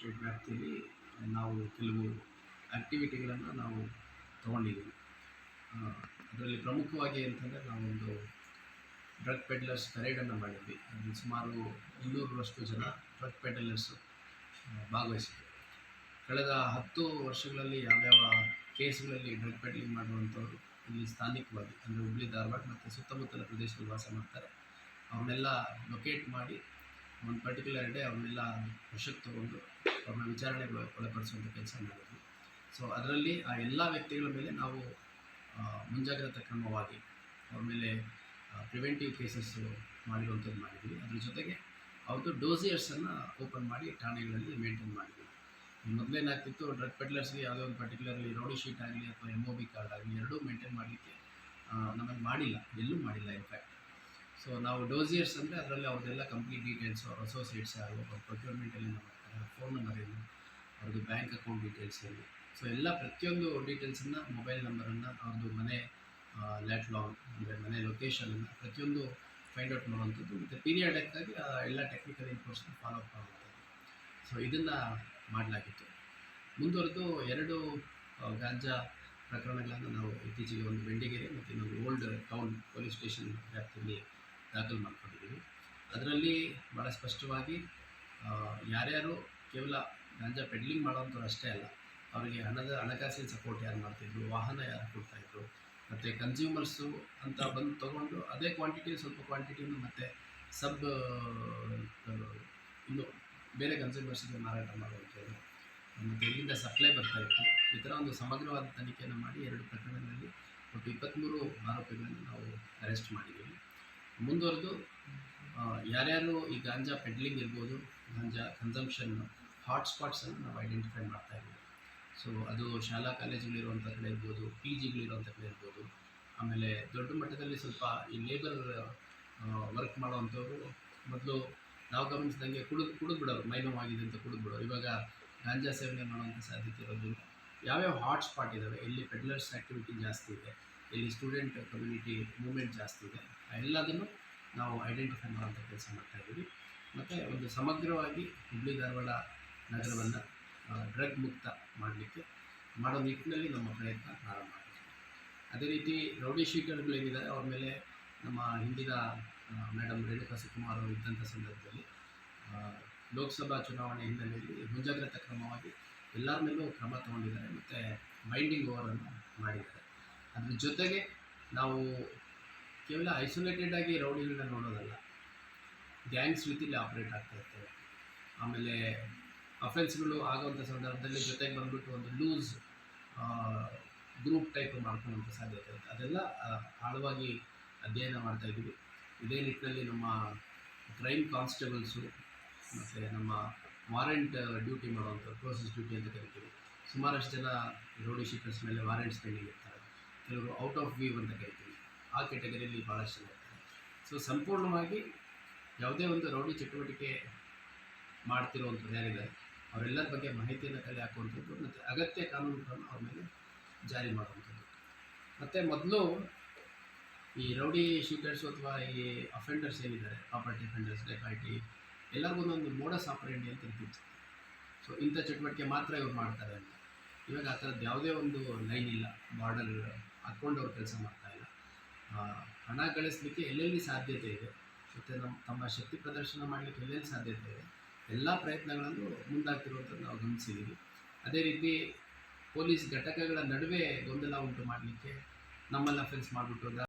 Commissionerate ವ್ಯಾಪ್ತಿಯಲ್ಲಿ ನಾವು ಕೆಲವು ಆ್ಯಕ್ಟಿವಿಟಿಗಳನ್ನು ನಾವು ತೊಗೊಂಡಿದ್ದೀವಿ. ಅದರಲ್ಲಿ ಪ್ರಮುಖವಾಗಿ ಅಂತಂದರೆ ನಾವೊಂದು ಡ್ರಗ್ ಪೆಡ್ಲರ್ಸ್ ಪರೇಡನ್ನು ಮಾಡಿದ್ವಿ. ಅದರಲ್ಲಿ ಸುಮಾರು ಇನ್ನೂರರಷ್ಟು ಜನ ಡ್ರಗ್ ಪೆಡ್ಲರ್ಸು ಭಾಗವಹಿಸಿದ್ರು ಕಳೆದ ಹತ್ತು ವರ್ಷಗಳಲ್ಲಿ ಯಾವ್ಯಾವ ಕೇಸ್ಗಳಲ್ಲಿ ಡ್ರಗ್ ಪೆಡ್ಲಿಂಗ್ ಮಾಡುವಂಥವ್ರು ಇಲ್ಲಿ ಸ್ಥಾನಿಕವಾಗಿ, ಅಂದರೆ ಹುಬ್ಳಿ, ಧಾರವಾಡ ಮತ್ತು ಸುತ್ತಮುತ್ತಲ ಪ್ರದೇಶದಲ್ಲಿ ವಾಸ ಮಾಡ್ತಾರೆ. ಅವನ್ನೆಲ್ಲ ಲೊಕೇಟ್ ಮಾಡಿ, ಒಂದು ಪರ್ಟಿಕ್ಯುಲರ್ ಡೇ ಅವನ್ನೆಲ್ಲ ವಶಕ್ಕೆ ತಗೊಂಡು ಅವ್ರನ್ನ ವಿಚಾರಣೆಗೆ ಒಳಪಡಿಸುವಂಥ ಕೆಲಸ ಮಾಡಿದ್ವಿ ಸೊ ಅದರಲ್ಲಿ ಆ ಎಲ್ಲ ವ್ಯಕ್ತಿಗಳ ಮೇಲೆ ನಾವು ಮುಂಜಾಗ್ರತಾ ಕ್ರಮವಾಗಿ ಅವ್ರ ಮೇಲೆ ಪ್ರಿವೆಂಟಿವ್ ಕೇಸಸ್ಸು ಮಾಡಿರುವಂಥದ್ದು ಮಾಡಿದ್ವಿ. ಅದ್ರ ಜೊತೆಗೆ ಅವ್ರದ್ದು ಡೋಸಿಯರ್ಸನ್ನು ಓಪನ್ ಮಾಡಿ ಠಾಣೆಗಳಲ್ಲಿ ಮೇಂಟೈನ್ ಮಾಡಿದ್ವಿ. ಮೊದಲೇನಾಗ್ತಿತ್ತು ಡ್ರಗ್ ಪೆಡ್ಲರ್ಸ್ಗೆ ಯಾವುದೋ ಒಂದು ಪರ್ಟಿಕ್ಯುಲರ್ಲಿ ರೋಡಿ ಶೀಟ್ ಆಗಲಿ ಅಥವಾ ಎಂ ಬಿ ಕಾರ್ಡ್ ಆಗಲಿ ಎರಡೂ ಮೇಂಟೈನ್ ಮಾಡಲಿಕ್ಕೆ ನಮಗೆ ಮಾಡಿಲ್ಲ. ಎಲ್ಲೂ ಮಾಡಿಲ್ಲ ಇನ್ಫ್ಯಾಕ್ಟ್ ಸೊ ನಾವು ಡೋಸಿಯರ್ಸ್ ಅಂದರೆ ಅದರಲ್ಲಿ ಅವ್ರದ್ದೆಲ್ಲ ಕಂಪ್ಲೀಟ್ ಡೀಟೇಲ್ಸ್ ಅವ್ರ ಅಸೋಸಿಯೇಟ್ಸ್ ಅವ್ರ ಪ್ರೊಕ್ಯೂರ್ಮೆಂಟಲ್ಲಿ ಮಾಡ್ತಾರೆ ಫೋನ್ ನಂಬರ್ ಏನು ಅವ್ರದ್ದು ಬ್ಯಾಂಕ್ ಅಕೌಂಟ್ ಡೀಟೇಲ್ಸ್ ಏನು ಸೊ ಎಲ್ಲ ಪ್ರತಿಯೊಂದು ಡೀಟೇಲ್ಸನ್ನು ಮೊಬೈಲ್ ನಂಬರನ್ನು ಅವ್ರದ್ದು ಮನೆ ಲ್ಯಾಟ್ ಲಾಗ್ ಅಂದರೆ ಮನೆ ಲೊಕೇಶನನ್ನು ಪ್ರತಿಯೊಂದು ಫೈಂಡ್ ಔಟ್ ಮಾಡುವಂಥದ್ದು ಮತ್ತು ಪೀರಿಯಡ್ ಆ, ಎಲ್ಲ ಟೆಕ್ನಿಕಲ್ ಇನ್ಫಾರ್ಮೇಷನ್ ಫಾಲೋ ಅಪ್ ಮಾಡುವಂಥದ್ದು. ಸೊ ಇದನ್ನು ಮಾಡಲಾಗಿತ್ತು. ಮುಂದುವರೆದು ಎರಡು ಗಾಂಜಾ ಪ್ರಕರಣಗಳನ್ನು ನಾವು ಇತ್ತೀಚೆಗೆ ಒಂದು ಬೆಂಡಿಗೆರೆ ಮತ್ತು ಇನ್ನೊಂದು ಓಲ್ಡ್ ಟೌನ್ ಪೊಲೀಸ್ ಸ್ಟೇಷನ್ ವ್ಯಾಪ್ತಿಯಲ್ಲಿ ದಾಖಲು ಮಾಡ್ಕೊಂಡಿದ್ದೀವಿ. ಅದರಲ್ಲಿ ಭಾಳ ಸ್ಪಷ್ಟವಾಗಿ ಯಾರ್ಯಾರು ಕೇವಲ ಗಾಂಜಾ ಪೆಡ್ಲಿಂಗ್ ಮಾಡೋವಂಥವ್ರು ಅಷ್ಟೇ ಅಲ್ಲ, ಅವರಿಗೆ ಹಣದ, ಹಣಕಾಸಿನ ಸಪೋರ್ಟ್ ಯಾರು ಮಾಡ್ತಿದ್ರು, ವಾಹನ ಯಾರು ಕೊಡ್ತಾಯಿದ್ರು, ಮತ್ತು ಕನ್ಸ್ಯೂಮರ್ಸು ಅಂತ ಬಂದು ತೊಗೊಂಡು ಅದೇ ಕ್ವಾಂಟಿಟಿ ಸ್ವಲ್ಪ ಕ್ವಾಂಟಿಟಿಯನ್ನು ಮತ್ತು ಸಬ್ ಇನ್ನು ಬೇರೆ ಕನ್ಸ್ಯೂಮರ್ಸಿಗೆ ಮಾರಾಟ ಮಾಡುವಂಥದ್ದು. ಮತ್ತು ಎಲ್ಲಿಂದ ಸಪ್ಲೈ ಬರ್ತಾ ಇತ್ತು. ಈ ಥರ ಒಂದು ಸಮಗ್ರವಾದ ತನಿಖೆಯನ್ನು ಮಾಡಿ ಎರಡು ಪ್ರಕರಣಗಳಲ್ಲಿ ಒಟ್ಟು ಇಪ್ಪತ್ತ್ಮೂರು ಆರೋಪಿಗಳನ್ನು ನಾವು ಅರೆಸ್ಟ್ ಮಾಡಿದ್ದೀವಿ. ಮುಂದುವರೆದು ಯಾರ್ಯಾರು ಈ ಗಾಂಜಾ ಪೆಡ್ಲಿಂಗ್ ಇರ್ಬೋದು ಗಾಂಜಾ ಕನ್ಸಂಪ್ಷನ್ ಹಾಟ್ಸ್ಪಾಟ್ಸನ್ನು ನಾವು ಐಡೆಂಟಿಫೈ ಮಾಡ್ತಾ ಇದ್ದೀವಿ. ಸೊ ಅದು ಶಾಲಾ ಕಾಲೇಜುಗಳಿರುವಂಥ ಕಡೆ ಇರ್ಬೋದು ಪಿ ಜಿಗಳಿರುವಂಥ ಕಡೆ ಇರ್ಬೋದು, ಆಮೇಲೆ ದೊಡ್ಡ ಮಟ್ಟದಲ್ಲಿ ಸ್ವಲ್ಪ ಈ ಲೇಬರ್ ವರ್ಕ್ ಮಾಡೋವಂಥವ್ರು ಮೊದಲು ನಾವು ಗಮನಿಸಿದಂಗೆ ಕುಡಿದು ಕುಡಿದು ಬಿಡೋರು ಮೈನೋವಾಗಿದೆ ಅಂತ ಕುಡಿದು ಬಿಡೋರು ಇವಾಗ ಗಾಂಜಾ ಸೇವನೆ ಮಾಡುವಂಥ ಸಾಧ್ಯತೆ ಇರೋದ್ರಿಂದ ಯಾವ್ಯಾವ ಹಾಟ್ ಸ್ಪಾಟ್ ಇದ್ದಾವೆ, ಎಲ್ಲಿ ಪೆಡ್ಲರ್ಸ್ ಆ್ಯಕ್ಟಿವಿಟಿ ಜಾಸ್ತಿ ಇದೆ, ಎಲ್ಲಿ ಸ್ಟೂಡೆಂಟ್ ಕಮ್ಯುನಿಟಿ ಮೂವ್ಮೆಂಟ್ ಜಾಸ್ತಿ ಇದೆ ಎಲ್ಲದನ್ನು ನಾವು ಐಡೆಂಟಿಫೈ ಮಾಡುವಂಥ ಕೆಲಸ ಮಾಡ್ತಾ ಇದ್ದೀವಿ. ಮತ್ತು ಒಂದು ಸಮಗ್ರವಾಗಿ ಹುಬ್ಳಿ ಧಾರವಾಡ ನಗರವನ್ನು ಡ್ರಗ್ ಮುಕ್ತ ಮಾಡಲಿಕ್ಕೆ ಮಾಡೋ ನಿಟ್ಟಿನಲ್ಲಿ ನಮ್ಮ ಪ್ರಯತ್ನ ಪ್ರಾರಂಭ ಆಗಿದೆ. ಅದೇ ರೀತಿ ರೌಡಿ ಶೀಟರ್ಗಳೇನಿದ್ದಾರೆ ಅವ್ರ ಮೇಲೆ ನಮ್ಮ ಹಿಂದಿನ ಮೇಡಮ್ ರೇಣುಕಾ ಸುಕುಮಾರ್ ಅವರು ಇದ್ದಂಥ ಸಂದರ್ಭದಲ್ಲಿ ಲೋಕಸಭಾ ಚುನಾವಣೆ ಹಿನ್ನೆಲೆಯಲ್ಲಿ ಮುಂಜಾಗ್ರತಾ ಕ್ರಮವಾಗಿ ಎಲ್ಲರ ಮೇಲೂ ಕ್ರಮ ತಗೊಂಡಿದ್ದಾರೆ, ಮತ್ತು ಬೈಂಡಿಂಗ್ ಓವರನ್ನು ಮಾಡಿದ್ದಾರೆ. ಅದ್ರ ಜೊತೆಗೆ ನಾವು ಕೇವಲ ಐಸೋಲೇಟೆಡ್ ಆಗಿ ರೌಡಿಗಳನ್ನ ನೋಡೋದಲ್ಲ ಗ್ಯಾಂಗ್ಸ್ ರೀತಿಯಲ್ಲಿ ಆಪ್ರೇಟ್ ಆಗ್ತಾ ಇರ್ತವೆ. ಆಮೇಲೆ ಅಫೆನ್ಸ್ಗಳು ಆಗೋವಂಥ ಸಂದರ್ಭದಲ್ಲಿ ಜೊತೆಗೆ ಬಂದುಬಿಟ್ಟು ಒಂದು ಲೂಸ್ ಗ್ರೂಪ್ ಟೈಪ್ ಮಾಡ್ಕೊಳ್ಳುವಂಥ ಸಾಧ್ಯತೆ ಇರುತ್ತೆ ಅದೆಲ್ಲ ಆಳವಾಗಿ ಅಧ್ಯಯನ ಮಾಡ್ತಾ ಇದ್ದೀವಿ. ಇದೇ ನಿಟ್ಟಿನಲ್ಲಿ ನಮ್ಮ ಕ್ರೈಮ್ ಕಾನ್ಸ್ಟೇಬಲ್ಸು ಮತ್ತು ನಮ್ಮ ವಾರೆಂಟ್ ಡ್ಯೂಟಿ ಮಾಡುವಂಥ ಪ್ರೋಸೆಸ್ ಡ್ಯೂಟಿ ಅಂತ ಕರಿತೀವಿ. ಸುಮಾರಷ್ಟು ಜನ ರೋಡಿ ಶೀಟರ್ಸ್ ಮೇಲೆ ವಾರೆಂಟ್ಸ್ ಇರ್ತಾರೆ. ಕೆಲವರು ಔಟ್ ಆಫ್ ವ್ಯೂ ಅಂತ ಕರಿತೀವಿ. ಆ ಕೆಟಗರಿಯಲ್ಲಿ ಭಾಳಷ್ಟು ಜನ ಇರ್ತಾರೆ ಸೊ ಸಂಪೂರ್ಣವಾಗಿ ಯಾವುದೇ ಒಂದು ರೌಡಿ ಚಟುವಟಿಕೆ ಮಾಡ್ತಿರುವಂಥದ್ದು ಯಾರಿದ್ದಾರೆ ಅವರೆಲ್ಲರ ಬಗ್ಗೆ ಮಾಹಿತಿಯನ್ನು ಕಲೆ ಹಾಕುವಂಥದ್ದು ಮತ್ತು ಅಗತ್ಯ ಕಾನೂನುಗಳನ್ನು ಅವ್ರ ಮೇಲೆ ಜಾರಿ ಮಾಡುವಂಥದ್ದು. ಮತ್ತು ಮೊದಲು ಈ ರೌಡಿ ಶೀಟರ್ಸು ಅಥವಾ ಈ ಅಫೆಂಡರ್ಸ್ ಏನಿದ್ದಾರೆ ಪ್ರಾಪರ್ಟಿ ಅಫೆಂಡರ್ಸ್ ಡೆಪಾರ್ಟಿ ಎಲ್ಲರಿಗೂ ಒಂದೊಂದು ಮೋಡಸ್ ಆಪರೇಂಡಿ ಅಂತ ಇರ್ತಿತ್ತು ಸೊ ಇಂಥ ಚಟುವಟಿಕೆ ಮಾತ್ರ ಇವ್ರು ಮಾಡ್ತಾರೆ ಅಂತ. ಇವಾಗ ಆ ಥರದ್ದು ಯಾವುದೇ ಒಂದು ಲೈನ್ ಇಲ್ಲ ಬಾರ್ಡರ್ ಹಾಕ್ಕೊಂಡು ಅವ್ರು ಕೆಲಸ ಮಾಡ್ತಾ ಇಲ್ಲ. ಹಣ ಗಳಿಸ್ಲಿಕ್ಕೆ ಎಲ್ಲೆಲ್ಲಿ ಸಾಧ್ಯತೆ ಇದೆ ಮತ್ತು ನಮ್ಮ ತಮ್ಮ ಶಕ್ತಿ ಪ್ರದರ್ಶನ ಮಾಡಲಿಕ್ಕೆ ಎಲ್ಲೆಲ್ಲಿ ಸಾಧ್ಯತೆ ಇದೆ ಎಲ್ಲ ಪ್ರಯತ್ನಗಳನ್ನು ಮುಂದಾಗ್ತಿರುವಂಥದ್ದು ನಾವು ಗಮನಿಸಿದ್ದೀವಿ. ಅದೇ ರೀತಿ ಪೊಲೀಸ್ ಘಟಕಗಳ ನಡುವೆ ಗೊಂದಲ ಉಂಟು ಮಾಡಲಿಕ್ಕೆ ನಮ್ಮಲ್ಲಿ ಅಫೆನ್ಸ್ ಮಾಡಿಬಿಟ್ಟು